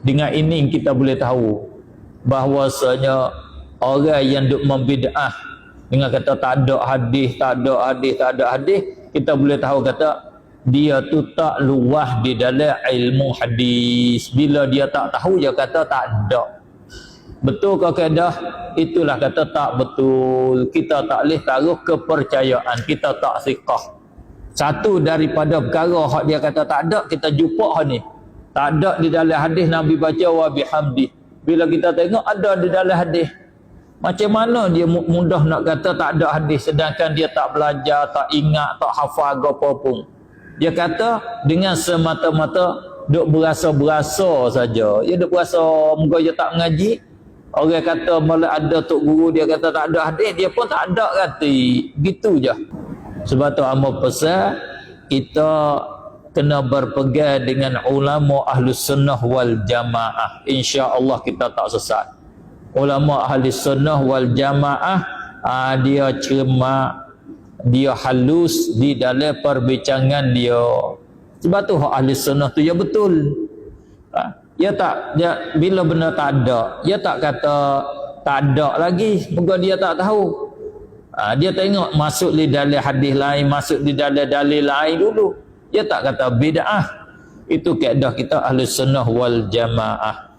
dengan ini kita boleh tahu bahwasanya orang yang duk membid'ah dengan kata tak ada hadis, tak ada hadis, tak ada hadis, kita boleh tahu kata dia tu tak luah di dalam ilmu hadis. Bila dia tak tahu dia kata tak ada. Betul ke kaedah? Itulah kata tak betul. Kita tak boleh taruh kepercayaan. Kita tak siqah. Satu daripada perkara hak dia kata tak ada, kita jumpa hak ni. Tak ada di dalam hadis Nabi baca wa bihamdi. Bila kita tengok ada di dalam hadis. Macam mana dia mudah nak kata tak ada hadis sedangkan dia tak belajar, tak ingat, tak hafal apa pun. Dia kata dengan semata-mata duk berasa-berasa saja. Dia duk berasa muka dia tak mengaji. Orang kata malah ada tok guru dia kata tak ada hadis, dia pun tak ada kata. Gitu je. Sebab tu amal pesan kita kena berpegang dengan ulama ahli sunnah wal jamaah. InsyaAllah kita tak sesat. Ulama ahli sunnah wal jamaah aa, dia cermat, dia halus di dalam perbincangan dia. Sebab tu ahli sunnah tu ya betul. Ha? Dia tak dia bila benda tak ada, dia tak kata tak ada lagi, moga dia tak tahu. Ha, dia tengok masuk di dalam hadis lain, masuk di dalam dalil lain dulu. Dia tak kata bid'ah. Itu kaedah kita ahli sunnah wal jamaah.